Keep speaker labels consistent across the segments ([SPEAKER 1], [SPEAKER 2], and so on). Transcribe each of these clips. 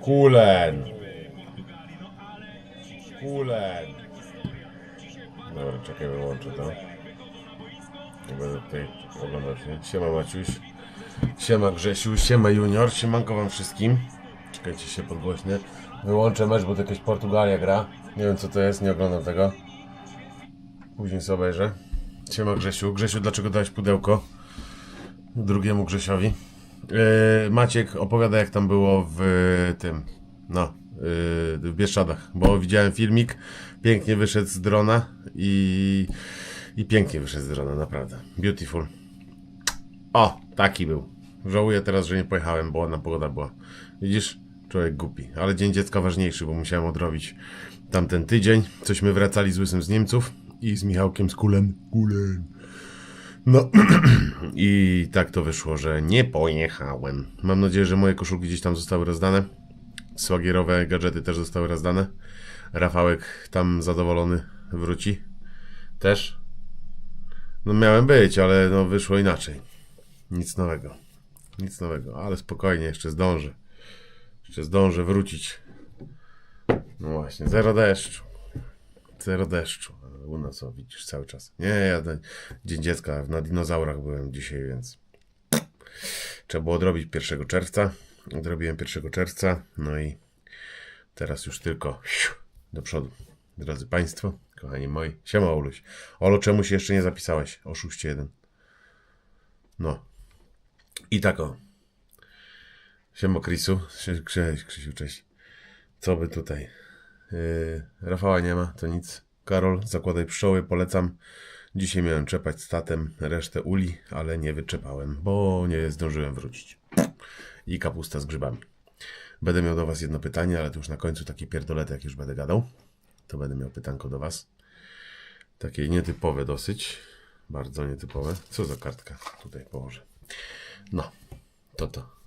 [SPEAKER 1] Kulen. Kulen. Dobra, czekaj, wyłączę to. Nie będę tutaj oglądać. nie? Siema Maciuś. Siema Grzesiu, siema Junior, siemanko wam wszystkim. Czekajcie się podgłośny. Wyłączę mecz, bo to jakaś Portugalia gra. Nie wiem co to jest, nie oglądam tego. Później sobie obejrzę. Siema Grzesiu. Grzesiu, dlaczego dałeś pudełko? Drugiemu Grzesiowi. Yy, Maciek opowiada jak tam było w tym, no, yy, w Bieszczadach, bo widziałem filmik, pięknie wyszedł z drona i, i pięknie wyszedł z drona, naprawdę. Beautiful. O, taki był. Żałuję teraz, że nie pojechałem, bo ładna pogoda była. Widzisz? Człowiek głupi. Ale Dzień Dziecka ważniejszy, bo musiałem odrobić tamten tydzień. Cośmy wracali z Łysym z Niemców i z Michałkiem z Kulem. Kulem. No i tak to wyszło, że nie pojechałem. Mam nadzieję, że moje koszulki gdzieś tam zostały rozdane. Swagierowe gadżety też zostały rozdane. Rafałek tam zadowolony wróci. Też. No miałem być, ale no wyszło inaczej. Nic nowego. Nic nowego, ale spokojnie, jeszcze zdążę. Jeszcze zdążę wrócić. No właśnie, zero deszczu. Zero deszczu. U nas, o, widzisz, cały czas. Nie, ja ten Dzień Dziecka na dinozaurach byłem dzisiaj, więc trzeba było odrobić 1 czerwca. Odrobiłem 1 czerwca, no i teraz już tylko do przodu. Drodzy Państwo, kochani moi, siema Oluś. Olo, czemu się jeszcze nie zapisałeś? Oszuście jeden. No. I tak o. Siema Krisu. Cześć, Krzysiu, cześć. Co by tutaj? Yy, Rafała nie ma, to nic. Karol, zakładaj pszczoły, polecam. Dzisiaj miałem czepać statem resztę uli, ale nie wyczepałem, bo nie zdążyłem wrócić. I kapusta z grzybami. Będę miał do Was jedno pytanie, ale to już na końcu takie pierdolety, jak już będę gadał. To będę miał pytanko do Was. Takie nietypowe dosyć. Bardzo nietypowe. Co za kartka? Tutaj położę. No, to to.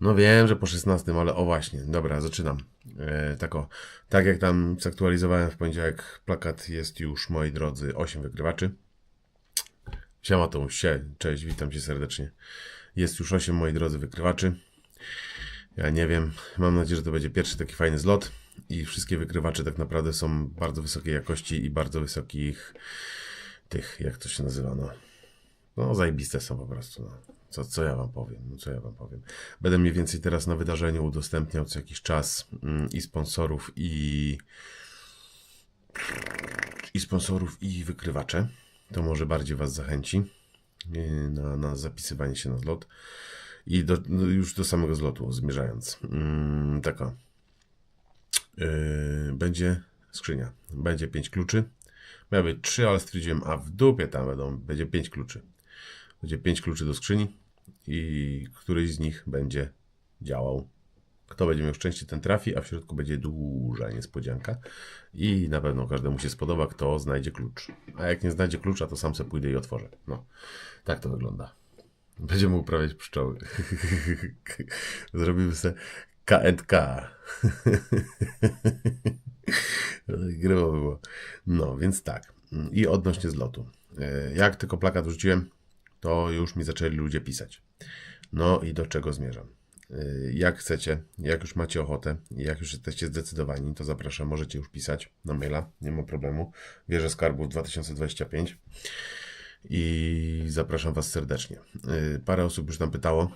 [SPEAKER 1] No wiem, że po 16, ale o właśnie, dobra, zaczynam. E, tak o, tak jak tam zaktualizowałem w poniedziałek, plakat jest już, moi drodzy, 8 wygrywaczy. Siema to się, cześć, witam cię serdecznie. Jest już 8, moi drodzy, wykrywaczy. Ja nie wiem, mam nadzieję, że to będzie pierwszy taki fajny zlot i wszystkie wykrywacze tak naprawdę są bardzo wysokiej jakości i bardzo wysokich tych, jak to się nazywa, no, no, zajebiste są po prostu. No. Co, co ja wam powiem? No, co ja wam powiem? Będę mniej więcej teraz na wydarzeniu udostępniał co jakiś czas mm, i sponsorów, i i sponsorów, i wykrywacze. To może bardziej was zachęci yy, na, na zapisywanie się na zlot. I do, no, już do samego zlotu zmierzając. Mm, taka. Yy, będzie skrzynia. Będzie pięć kluczy. Miały być trzy, ale stwierdziłem, a w dupie tam będą, będzie pięć kluczy. Będzie pięć kluczy do skrzyni i któryś z nich będzie działał. Kto będzie miał szczęście, ten trafi, a w środku będzie duża niespodzianka. I na pewno każdemu się spodoba, kto znajdzie klucz. A jak nie znajdzie klucza, to sam sobie pójdę i otworzę. No, tak to wygląda. Będziemy uprawiać pszczoły. Zrobimy sobie K&K. Grywo było. No, więc tak. I odnośnie zlotu. E, Jak tylko plakat wrzuciłem, to już mi zaczęli ludzie pisać. No i do czego zmierzam? Y, Jak chcecie, jak już macie ochotę, jak już jesteście zdecydowani, to zapraszam, możecie już pisać na maila, nie ma problemu. Wierzę Skarbów 2025 i zapraszam Was serdecznie. Y, Parę osób już tam pytało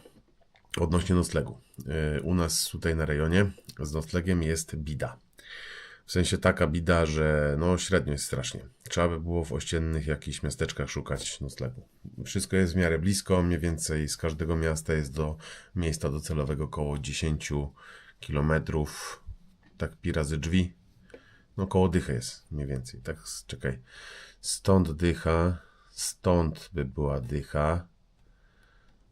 [SPEAKER 1] odnośnie noclegu. Y, U nas tutaj na rejonie z noclegiem jest bida. W sensie taka bida, że no średnio jest strasznie. Trzeba by było w ościennych jakichś miasteczkach szukać noclegu. Wszystko jest w miarę blisko, mniej więcej z każdego miasta jest do miejsca docelowego około 10 kilometrów. Tak pi razy drzwi. No koło dychy jest mniej więcej. Tak, czekaj. Stąd dycha, stąd by była dycha.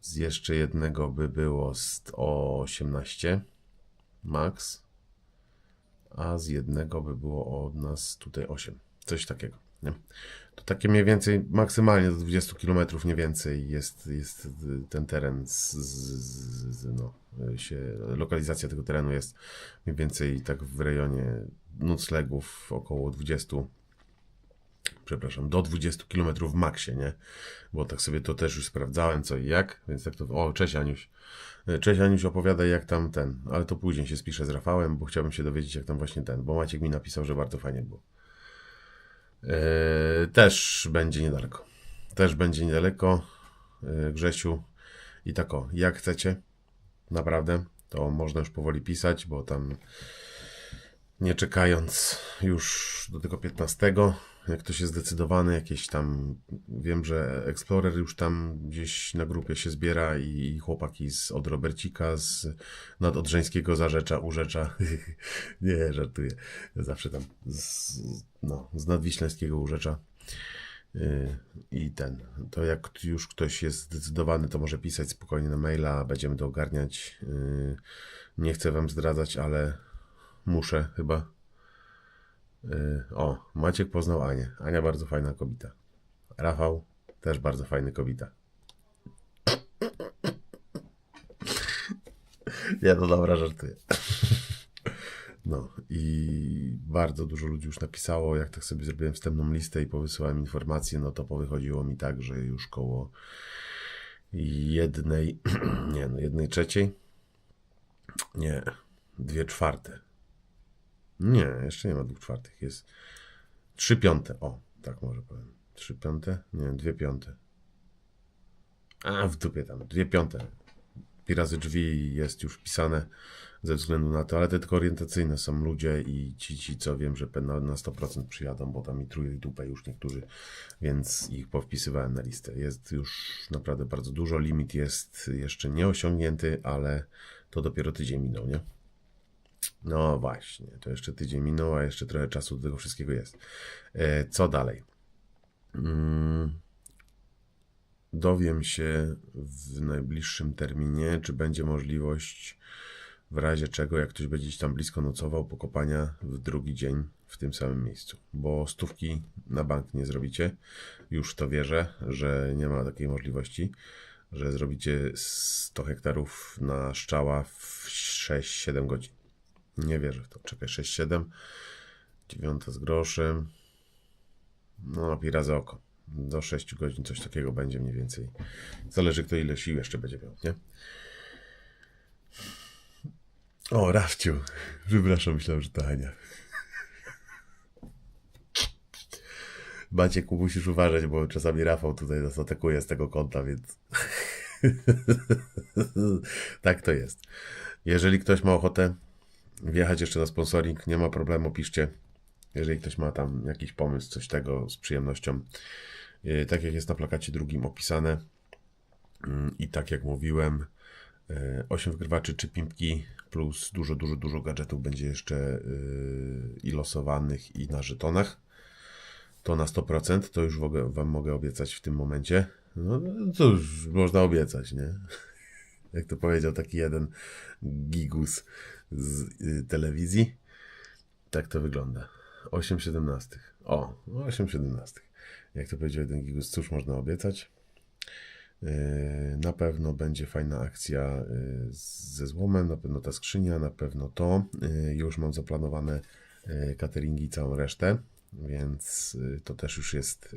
[SPEAKER 1] Z jeszcze jednego by było o 18 max a z jednego by było od nas tutaj 8. Coś takiego. Nie? To takie mniej więcej, maksymalnie do 20 km nie więcej jest, jest ten teren, z, z, z, no, się, lokalizacja tego terenu jest mniej więcej tak w rejonie noclegów około 20 przepraszam, do 20 km w maksie, nie? Bo tak sobie to też już sprawdzałem, co i jak, więc tak to... O, cześć Aniuś. E, Cześć Aniuś, opowiadaj jak tam ten, ale to później się spiszę z Rafałem, bo chciałbym się dowiedzieć jak tam właśnie ten, bo Maciek mi napisał, że bardzo fajnie było. E, też będzie niedaleko. Też będzie niedaleko, e, Grzesiu. I tak o, jak chcecie, naprawdę, to można już powoli pisać, bo tam nie czekając już do tego 15, jak ktoś jest zdecydowany, jakieś tam, wiem, że Explorer już tam gdzieś na grupie się zbiera i, i chłopaki z, od Robercika, z nadodrzeńskiego zarzecza, urzecza, nie, żartuję, zawsze tam z, no, z nadwiślańskiego urzecza Yy, i ten, to jak już ktoś jest zdecydowany, to może pisać spokojnie na maila, będziemy to ogarniać. Yy, Nie chcę wam zdradzać, ale muszę chyba. Yy, O, Maciek poznał Anię. Ania bardzo fajna kobieta. Rafał też bardzo fajny kobieta. Ja to dobra żartuję. No i bardzo dużo ludzi już napisało, jak tak sobie zrobiłem wstępną listę i powysyłałem informacje, no to powychodziło mi tak, że już koło jednej, nie no, jednej trzeciej, nie, dwie czwarte. Nie, jeszcze nie ma dwóch czwartych, jest trzy piąte, o, tak może powiem. Trzy piąte? Nie, dwie piąte. A, w dupie tam, dwie piąte. Pi razy drzwi jest już wpisane ze względu na to, ale te tylko orientacyjne są ludzie i ci, ci co wiem, że na, na 100% przyjadą, bo tam i dupę już niektórzy, więc ich powpisywałem na listę. Jest już naprawdę bardzo dużo, limit jest jeszcze nie osiągnięty, ale to dopiero tydzień minął, nie? No właśnie, to jeszcze tydzień minął, a jeszcze trochę czasu do tego wszystkiego jest. E, co dalej? Mm, dowiem się w najbliższym terminie, czy będzie możliwość w razie czego, jak ktoś będzie tam blisko nocował, pokopania w drugi dzień w tym samym miejscu. Bo stówki na bank nie zrobicie. Już to wierzę, że nie ma takiej możliwości, że zrobicie 100 hektarów na szczała w 6-7 godzin. Nie wierzę w to. Czekaj, 6-7, dziewiąta z groszem. No, pi razy oko. Do 6 godzin coś takiego będzie mniej więcej. Zależy kto ile sił jeszcze będzie miał, nie? O, Rafciu. Przepraszam, myślałem, że to Ania. Maciek, musisz uważać, bo czasami Rafał tutaj nas atakuje z tego kąta, więc... tak to jest. Jeżeli ktoś ma ochotę wjechać jeszcze na sponsoring, nie ma problemu, piszcie. Jeżeli ktoś ma tam jakiś pomysł, coś tego z przyjemnością. Yy, Tak jak jest na plakacie drugim opisane Yy, i tak jak mówiłem, 8 wygrywaczy czy pimpki plus dużo, dużo, dużo gadżetów będzie jeszcze yy, i losowanych i na żetonach. To na 100%, to już Wam mogę obiecać w tym momencie. No cóż, można obiecać, nie? Jak to powiedział taki jeden gigus z yy, telewizji. Tak to wygląda. 8,17. O, 8,17. Jak to powiedział jeden gigus, cóż można obiecać? Yy, Na pewno będzie fajna akcja yy, ze złomem, na pewno ta skrzynia, na pewno to. Już mam zaplanowane cateringi i całą resztę, więc to też już jest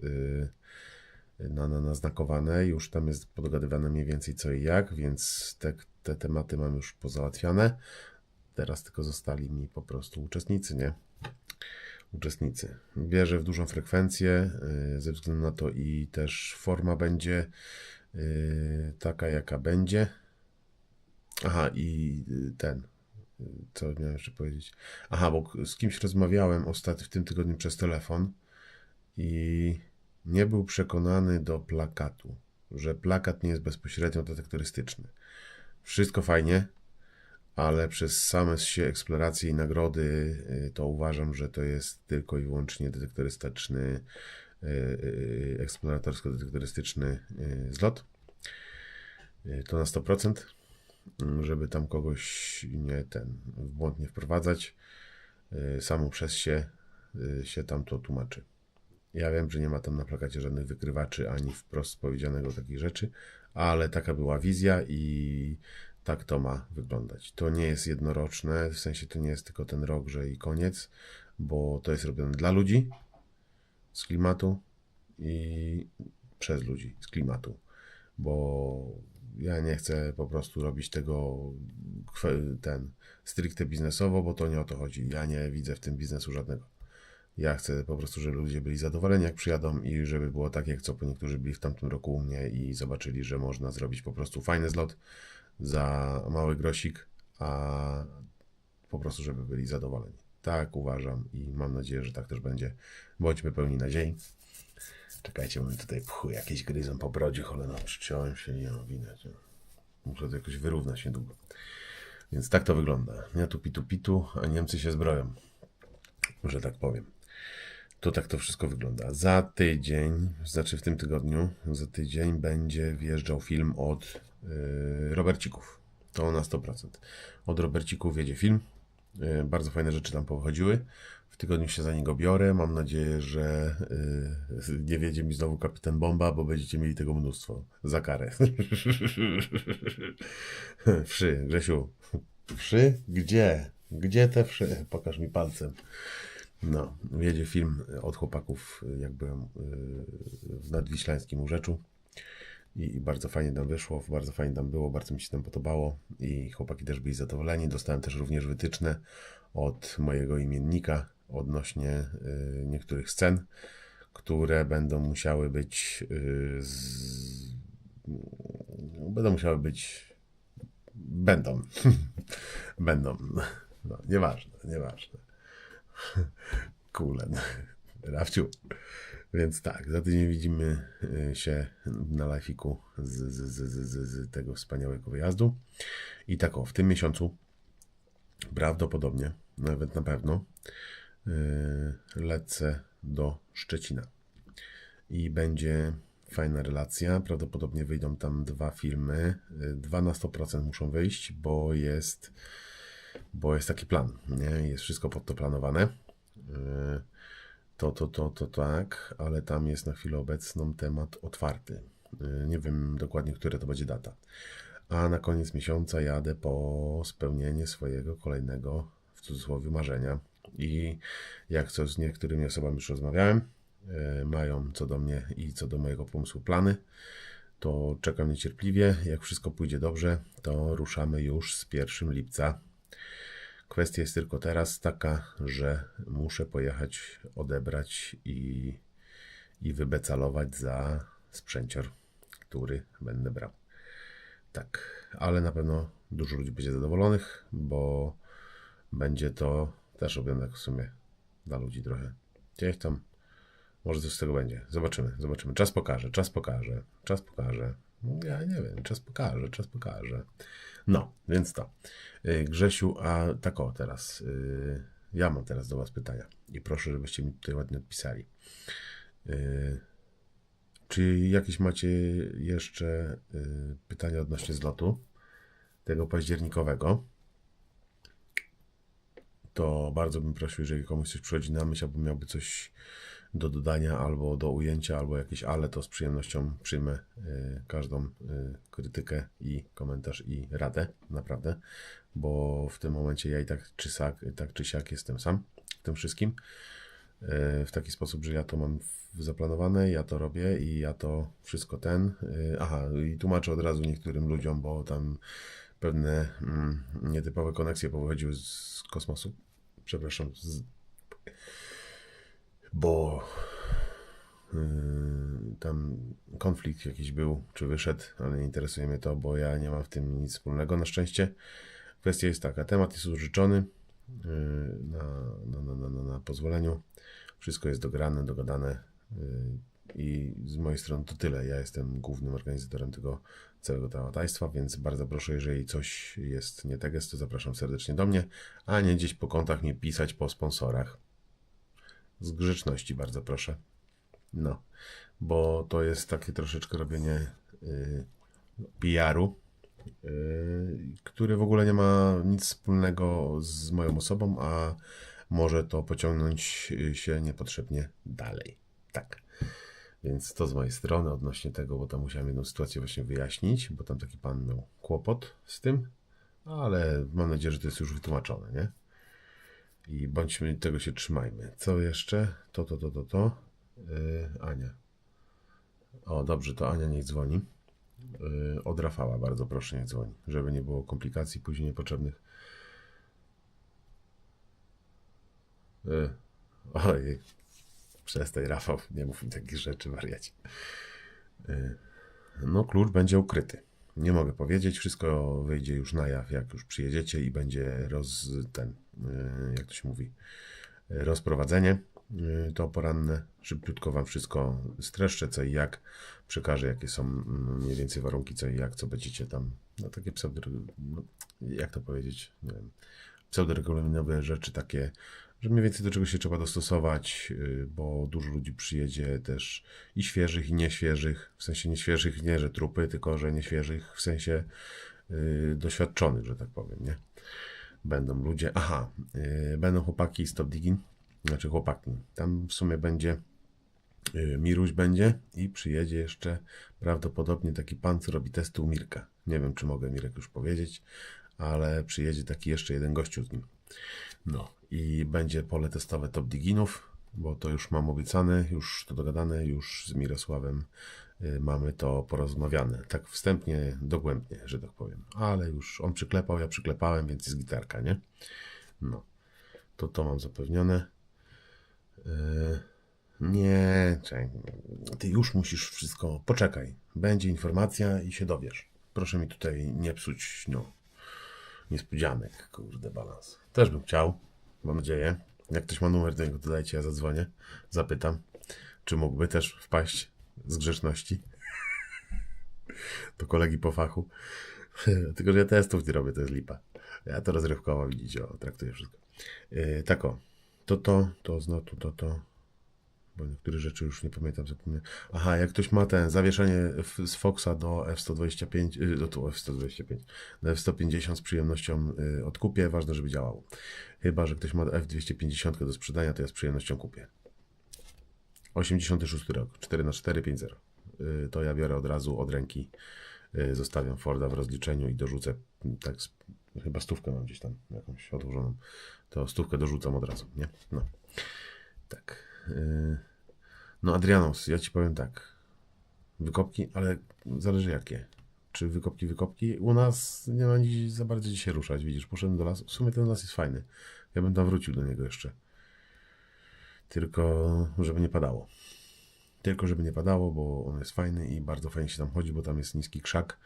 [SPEAKER 1] na, na, naznakowane. Już tam jest podgadywane mniej więcej co i jak, więc te, te tematy mam już pozałatwiane. Teraz tylko zostali mi po prostu uczestnicy, nie? uczestnicy. Wierzę w dużą frekwencję, yy, ze względu na to i też forma będzie yy, taka, jaka będzie. Aha, i yy, ten. Co miałem jeszcze powiedzieć? Aha, bo z kimś rozmawiałem ostatnio w tym tygodniu przez telefon i nie był przekonany do plakatu, że plakat nie jest bezpośrednio detektorystyczny. Wszystko fajnie, ale przez same się eksploracje i nagrody y, to uważam, że to jest tylko i wyłącznie detektorystyczny, y, y, eksploratorsko-detektorystyczny zlot. To na 100%, y, żeby tam kogoś nie ten w błąd nie wprowadzać. Samo przez się się tam to tłumaczy. Ja wiem, że nie ma tam na plakacie żadnych wykrywaczy ani wprost powiedzianego takich rzeczy, ale taka była wizja i tak to ma wyglądać. To nie jest jednoroczne, w sensie to nie jest tylko ten rok, że i koniec, bo to jest robione dla ludzi z klimatu i przez ludzi z klimatu, bo ja nie chcę po prostu robić tego ten stricte biznesowo, bo to nie o to chodzi. Ja nie widzę w tym biznesu żadnego. Ja chcę po prostu, żeby ludzie byli zadowoleni, jak przyjadą i żeby było tak, jak co po niektórzy byli w tamtym roku u mnie i zobaczyli, że można zrobić po prostu fajny zlot za mały grosik, a po prostu, żeby byli zadowoleni. Tak uważam i mam nadzieję, że tak też będzie. Bądźmy pełni nadziei. Czekajcie, mamy tutaj pchu, jakieś gryzą po brodzie, cholera, przyciąłem się i no, widać. No. Muszę to jakoś wyrównać niedługo. Więc tak to wygląda. Nie tu pitu pitu, a Niemcy się zbroją. Że tak powiem. To tak to wszystko wygląda. Za tydzień, znaczy w tym tygodniu, za tydzień będzie wjeżdżał film od Robercików. To na 100%. Od Robercików wiedzie film. Yy, bardzo fajne rzeczy tam pochodziły. W tygodniu się za niego biorę. Mam nadzieję, że yy, nie wiedzie mi znowu kapitan Bomba, bo będziecie mieli tego mnóstwo. Za karę. Wszy, Grzesiu. Wszy? Gdzie? Gdzie te wszy? Pokaż mi palcem. No, jedzie film od chłopaków, jak byłem w Nadwiślańskim Urzeczu i, i bardzo fajnie tam wyszło, bardzo fajnie tam było, bardzo mi się tam podobało i chłopaki też byli zadowoleni. Dostałem też również wytyczne od mojego imiennika odnośnie yy, niektórych scen, które będą musiały być yy, z... będą musiały być będą będą no, nieważne, nieważne Kulen. Rafciu. Więc tak, za tydzień widzimy y, się na live'iku z, z, z, z, tego wspaniałego wyjazdu. I tak o, w tym miesiącu prawdopodobnie, nawet na pewno, yy, lecę do Szczecina. I będzie fajna relacja. Prawdopodobnie wyjdą tam dwa filmy. Dwa na 100% muszą wyjść, bo jest bo jest taki plan, nie? Jest wszystko pod to planowane. To, to, to, to tak, ale tam jest na chwilę obecną temat otwarty. Yy, Nie wiem dokładnie, która to będzie data. A na koniec miesiąca jadę po spełnienie swojego kolejnego, w cudzysłowie, marzenia. I jak co z niektórymi osobami już rozmawiałem, yy, mają co do mnie i co do mojego pomysłu plany, to czekam niecierpliwie. Jak wszystko pójdzie dobrze, to ruszamy już z 1 lipca Kwestia jest tylko teraz taka, że muszę pojechać, odebrać i, i wybecalować za sprzęcior, który będę brał. Tak, ale na pewno dużo ludzi będzie zadowolonych, bo będzie to też robione w sumie dla ludzi trochę. Gdzieś tam, może coś z tego będzie. Zobaczymy, zobaczymy. Czas pokaże, czas pokaże, czas pokaże. Ja nie wiem, czas pokaże, czas pokaże. No, więc to. Y, Grzesiu, a tak o teraz. y, Ja mam teraz do Was pytania i proszę, żebyście mi tutaj ładnie odpisali. Y, Czy jakieś macie jeszcze pytania odnośnie zlotu tego październikowego? To bardzo bym prosił, jeżeli komuś coś przychodzi na myśl, albo miałby coś do dodania, albo do ujęcia, albo jakieś ale, to z przyjemnością przyjmę y, każdą y, krytykę i komentarz i radę, naprawdę, bo w tym momencie ja i tak czy, sak, tak czy siak jestem sam w tym wszystkim. Y, w taki sposób, że ja to mam zaplanowane, ja to robię i ja to wszystko ten. Aha, i tłumaczę od razu niektórym ludziom, bo tam pewne mm, nietypowe koneksje pochodziły z kosmosu. Przepraszam, z, bo yy, tam konflikt jakiś był, czy wyszedł, ale nie interesuje mnie to, bo ja nie mam w tym nic wspólnego na szczęście. Kwestia jest taka, temat jest użyczony yy, na, na, na, na, na, pozwoleniu. Wszystko jest dograne, dogadane yy, i z mojej strony to tyle. Ja jestem głównym organizatorem tego całego tałataństwa, więc bardzo proszę, jeżeli coś jest nie tak, to zapraszam serdecznie do mnie, a nie gdzieś po kontach mi pisać po sponsorach. Z grzeczności bardzo proszę. No, bo to jest takie troszeczkę robienie y, PR-u, y, który w ogóle nie ma nic wspólnego z moją osobą, a może to pociągnąć y, się niepotrzebnie dalej. Tak. Więc to z mojej strony odnośnie tego, bo tam musiałem jedną sytuację właśnie wyjaśnić, bo tam taki pan miał kłopot z tym, ale mam nadzieję, że to jest już wytłumaczone, nie? I bądźmy tego się trzymajmy. Co jeszcze? To, to, to, to, to. Yy, Ania. O, dobrze, to Ania niech dzwoni. Yy, od Rafała bardzo proszę niech dzwoni, żeby nie było komplikacji później niepotrzebnych. Yy, ojej, przestań Rafał, nie mów mi takich rzeczy, wariacie. Yy, no, klucz będzie ukryty. Nie mogę powiedzieć, wszystko wyjdzie już na jaw, jak już przyjedziecie i będzie roz, ten, yy, jak to się mówi, rozprowadzenie yy, to poranne. Szybciutko Wam wszystko streszczę, co i jak, przekażę, jakie są mm, mniej więcej warunki, co i jak, co będziecie tam, no takie pseudo, no, jak to powiedzieć, nie wiem, pseudoregulaminowe rzeczy takie, że mniej więcej do czego się trzeba dostosować, yy, bo dużo ludzi przyjedzie też i świeżych, i nieświeżych, w sensie nieświeżych nie, że trupy, tylko że nieświeżych w sensie yy, doświadczonych, że tak powiem, nie? Będą ludzie, aha, yy, będą chłopaki z Top Digging, znaczy chłopaki, tam w sumie będzie yy, Miruś będzie i przyjedzie jeszcze prawdopodobnie taki pan, co robi testy u Mirka. Nie wiem, czy mogę Mirek już powiedzieć, ale przyjedzie taki jeszcze jeden gościu z nim. No i będzie pole testowe Top Diginów, bo to już mam obiecane, już to dogadane, już z Mirosławem y, mamy to porozmawiane. Tak wstępnie, dogłębnie, że tak powiem. Ale już on przyklepał, ja przyklepałem, więc jest gitarka, nie? No, to to mam zapewnione. Yy, nie, ty już musisz wszystko, poczekaj, będzie informacja i się dowiesz. Proszę mi tutaj nie psuć, no, niespodzianek, kurde, balans. Też bym chciał, mam nadzieję. Jak ktoś ma numer do niego, to dajcie, ja zadzwonię, zapytam, czy mógłby też wpaść z grzeczności do kolegi po fachu. Tylko, że ja testów nie robię, to jest lipa. Ja to rozrywkowo, widzicie, o, traktuję wszystko. Yy, tak o, to to, to znowu to, to, bo niektóre rzeczy już nie pamiętam, zapomniałem. Aha, jak ktoś ma ten zawieszenie z Foxa do F125, y, do tu F125, do F150 z przyjemnością y, odkupię, ważne, żeby działało. Chyba, że ktoś ma F250 do sprzedania, to ja z przyjemnością kupię. 86 rok, 4 na 4 5 y, To ja biorę od razu od ręki, zostawiam Forda w rozliczeniu i dorzucę, tak, chyba stówkę mam gdzieś tam jakąś odłożoną, to stówkę dorzucam od razu, nie? No. Tak. Y, No, Adrianos, ja ci powiem tak. Wykopki, ale zależy jakie. Czy wykopki, wykopki? U nas nie ma dziś za bardzo dzisiaj ruszać, widzisz, poszedłem do lasu. W sumie ten las jest fajny. Ja bym tam wrócił do niego jeszcze. Tylko, żeby nie padało. Tylko, żeby nie padało, bo on jest fajny i bardzo fajnie się tam chodzi, bo tam jest niski krzak.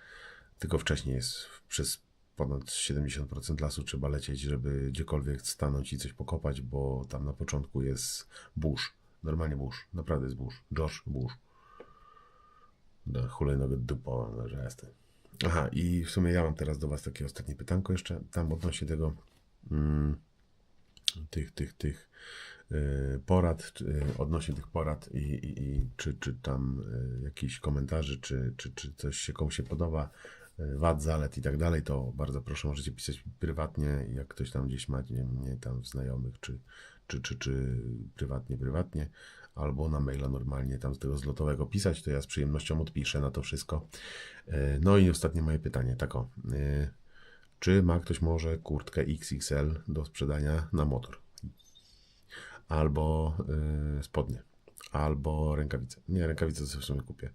[SPEAKER 1] Tylko wcześniej jest przez ponad 70% lasu trzeba lecieć, żeby gdziekolwiek stanąć i coś pokopać, bo tam na początku jest burz. Normalnie burz. Naprawdę jest burz. Josh burz. Do hulajnogę dupą, że jestem. Aha, i w sumie ja mam teraz do Was takie ostatnie pytanko jeszcze. Tam odnośnie tego mm, tych, tych, tych y, porad, czy, y, odnośnie tych porad i, i, i czy, czy tam y, jakichś komentarzy, czy, czy, czy coś się komuś się podoba, wad, zalet i tak dalej, to bardzo proszę, możecie pisać prywatnie, jak ktoś tam gdzieś ma, nie mnie tam znajomych, czy, czy, czy, czy prywatnie, prywatnie, albo na maila normalnie tam z tego zlotowego pisać, to ja z przyjemnością odpiszę na to wszystko. Y, No i ostatnie moje pytanie, tak o. y, Czy ma ktoś może kurtkę XXL do sprzedania na motor? Albo y, spodnie, albo rękawice. Nie, rękawice w sumie kupię,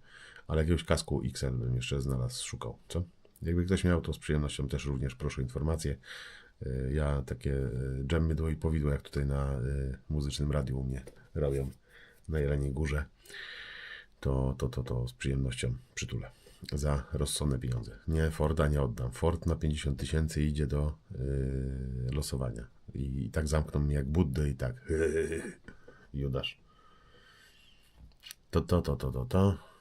[SPEAKER 1] ale jakiegoś kasku XL bym jeszcze znalazł, szukał, co? Jakby ktoś miał, to z przyjemnością też również proszę o informacje. Y, Ja takie y, dżem mydło i powidło, jak tutaj na y, muzycznym radiu u mnie robią na Jeleniej Górze, to, to, to, to z przyjemnością przytulę za rozsądne pieniądze. Nie, Forda nie oddam. Ford na 50 tysięcy idzie do yy, losowania. I, I tak zamkną mnie jak Buddę i tak. Judasz. To, to, to, to, to, to.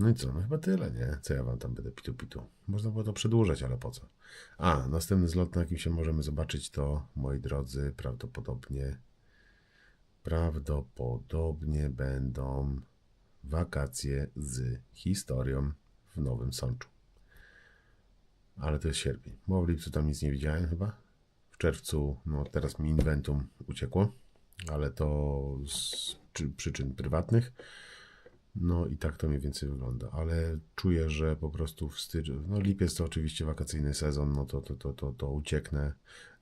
[SPEAKER 1] No i co? No chyba tyle, nie? Co ja wam tam będę pitu pitu. Można było to przedłużać, ale po co? A, następny zlot, na jakim się możemy zobaczyć, to, moi drodzy, prawdopodobnie prawdopodobnie będą wakacje z historią w Nowym Sączu. Ale to jest sierpień, bo w lipcu tam nic nie widziałem chyba. W czerwcu, no teraz mi inventum uciekło, ale to z czy, przyczyn prywatnych. No i tak to mniej więcej wygląda, ale czuję, że po prostu w styczniu, no lipiec to oczywiście wakacyjny sezon, no to, to, to, to, to ucieknę.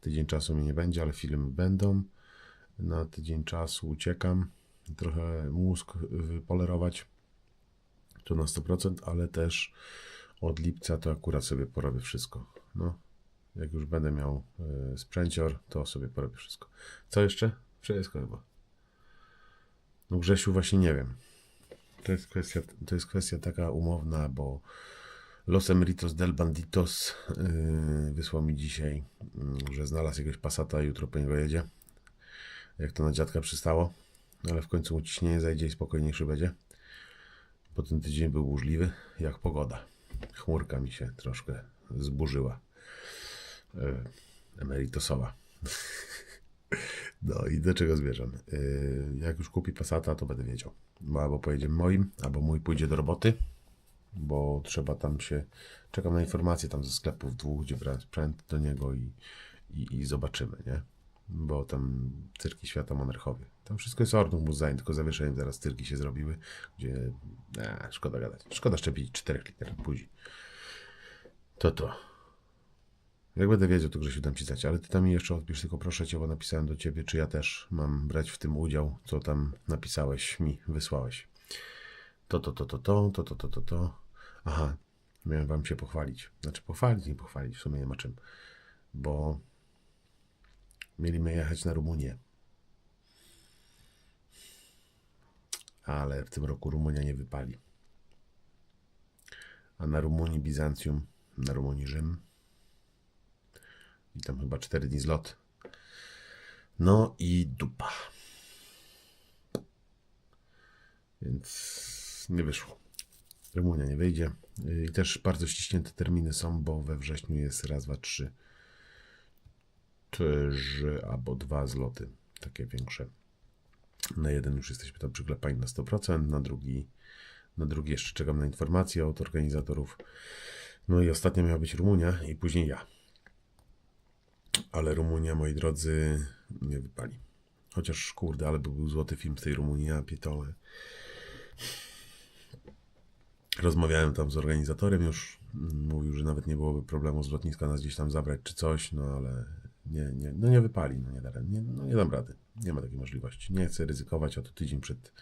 [SPEAKER 1] Tydzień czasu mi nie będzie, ale filmy będą. Na tydzień czasu uciekam, trochę mózg wypolerować, to na 100%, ale też od lipca to akurat sobie porobię wszystko. No, jak już będę miał y, sprzęcior, to sobie porobię wszystko. Co jeszcze? Wszystko chyba. No Grzesiu właśnie nie wiem. To jest kwestia, to jest kwestia taka umowna, bo Los Emeritos del Banditos yy, wysłał mi dzisiaj, yy, że znalazł jakiegoś pasata jutro po niego jedzie. Jak to na dziadka przystało. Ale w końcu mu ciśnienie zajdzie i spokojniejszy będzie. Bo ten tydzień był burzliwy, jak pogoda. Chmurka mi się troszkę zburzyła. Yy, emeritosowa. No i do czego zmierzam? Yy, jak już kupi Passata, to będę wiedział. Bo albo pojedzie moim, albo mój pójdzie do roboty, bo trzeba tam się... Czekam na informacje tam ze sklepów dwóch, gdzie brałem sprzęt do niego i, i, i zobaczymy, nie? Bo tam cyrki świata Monarchowie. Tam wszystko jest ordnung muzeum, tylko zawieszeniem zaraz cyrki się zrobiły, gdzie... A, szkoda gadać. Szkoda szczepić 4 liter później. To to. Jak będę wiedział, to Grzesiu dam ci znać, ale ty tam mi jeszcze odpisz, tylko proszę cię, bo napisałem do ciebie, czy ja też mam brać w tym udział, co tam napisałeś mi, wysłałeś. To, to, to, to, to, to, to, to, to, to. Aha, miałem wam się pochwalić. Znaczy pochwalić, nie pochwalić, w sumie nie ma czym. Bo mieliśmy jechać na Rumunię. Ale w tym roku Rumunia nie wypali. A na Rumunii Bizancjum, na Rumunii Rzym, i tam chyba 4 dni zlot. No i dupa. Więc nie wyszło. Rumunia nie wyjdzie. I też bardzo ściśnięte terminy są, bo we wrześniu jest raz, dwa, trzy. Trzy albo dwa zloty. Takie większe. Na jeden już jesteśmy tam przyklepani na 100%, na drugi, na drugi jeszcze czekam na informacje od organizatorów. No i ostatnia miała być Rumunia i później ja. Ale Rumunia, moi drodzy, nie wypali. Chociaż, kurde, ale by był złoty film z tej Rumunii, ja pietole. Rozmawiałem tam z organizatorem już. Mówił, że nawet nie byłoby problemu z lotniska nas gdzieś tam zabrać czy coś, no ale nie, nie, no nie wypali, no nie, da, nie, no nie dam rady. Nie ma takiej możliwości. Nie chcę ryzykować, a to tydzień przed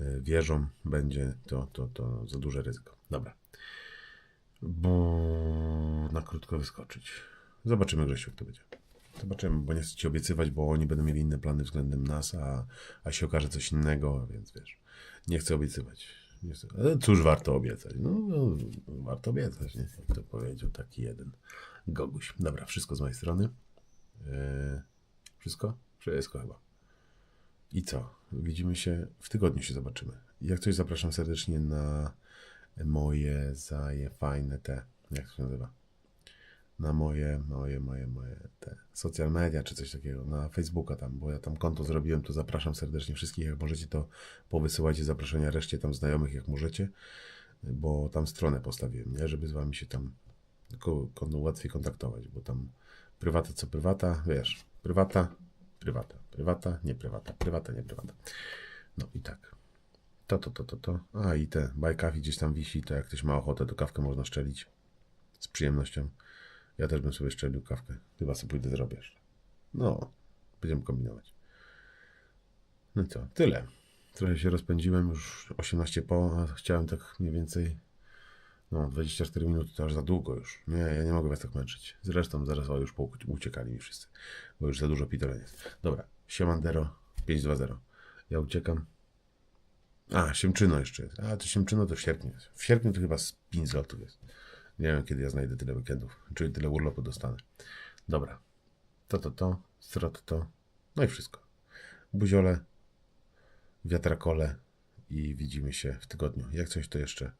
[SPEAKER 1] e, wieżą będzie, to, to, to za duże ryzyko. Dobra. Bo na krótko wyskoczyć. Zobaczymy, Grzesiu, jak to będzie. Zobaczymy, bo nie chcę ci obiecywać, bo oni będą mieli inne plany względem nas, a, a się okaże coś innego, więc wiesz, nie chcę obiecywać. Nie chcę. Ale cóż warto obiecać? No, no, warto obiecać, nie? Jak to powiedział taki jeden goguś. Dobra, wszystko z mojej strony. Eee, wszystko? Wszystko chyba. I co? Widzimy się, w tygodniu się zobaczymy. Jak coś zapraszam serdecznie na moje zaje fajne te, jak to się nazywa? Na moje, moje, moje, moje te social media czy coś takiego, na Facebooka tam, bo ja tam konto zrobiłem, to zapraszam serdecznie wszystkich, jak możecie, to powysyłajcie zaproszenia reszcie tam znajomych, jak możecie, bo tam stronę postawiłem, nie, żeby z wami się tam ko, łatwiej kontaktować, bo tam prywata co prywata, wiesz, prywata, prywata, prywata, nie prywata, prywata, nie prywata. No i tak. To, to, to, to, to. A i te bajkafi gdzieś tam wisi, to jak ktoś ma ochotę, to kawkę można szczelić z przyjemnością. Ja też bym sobie szczelił kawkę. Chyba sobie pójdę zrobię jeszcze. No, będziemy kombinować. No i co? Tyle. Trochę się rozpędziłem, już 18 po, a chciałem tak mniej więcej. No, 24 minuty to aż za długo już. Nie, ja nie mogę was tak męczyć. Zresztą zaraz już po- uciekali mi wszyscy, bo już za dużo pitoleń jest. Dobra, Siemandero 520. Ja uciekam. A, Siemczyno jeszcze jest. A, to Siemczyno to w sierpniu jest. W sierpniu to chyba z 5 zlotów jest. Nie wiem, kiedy ja znajdę tyle weekendów, czyli tyle urlopu dostanę. Dobra. To, to, to, stro, to, to. No i wszystko. Buziole, wiatrakole i widzimy się w tygodniu. Jak coś, to jeszcze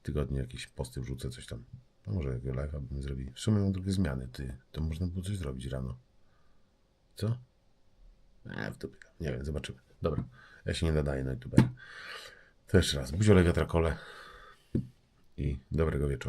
[SPEAKER 1] w tygodniu jakieś posty wrzucę, coś tam. No może jakiego live'a bym zrobił. W sumie mam drugie zmiany, ty. To można było coś zrobić rano. Co? E, w dupie. Nie wiem, zobaczymy. Dobra. Ja się nie nadaję na YouTube. To jeszcze raz. Buziole, wiatrakole i dobrego wieczoru.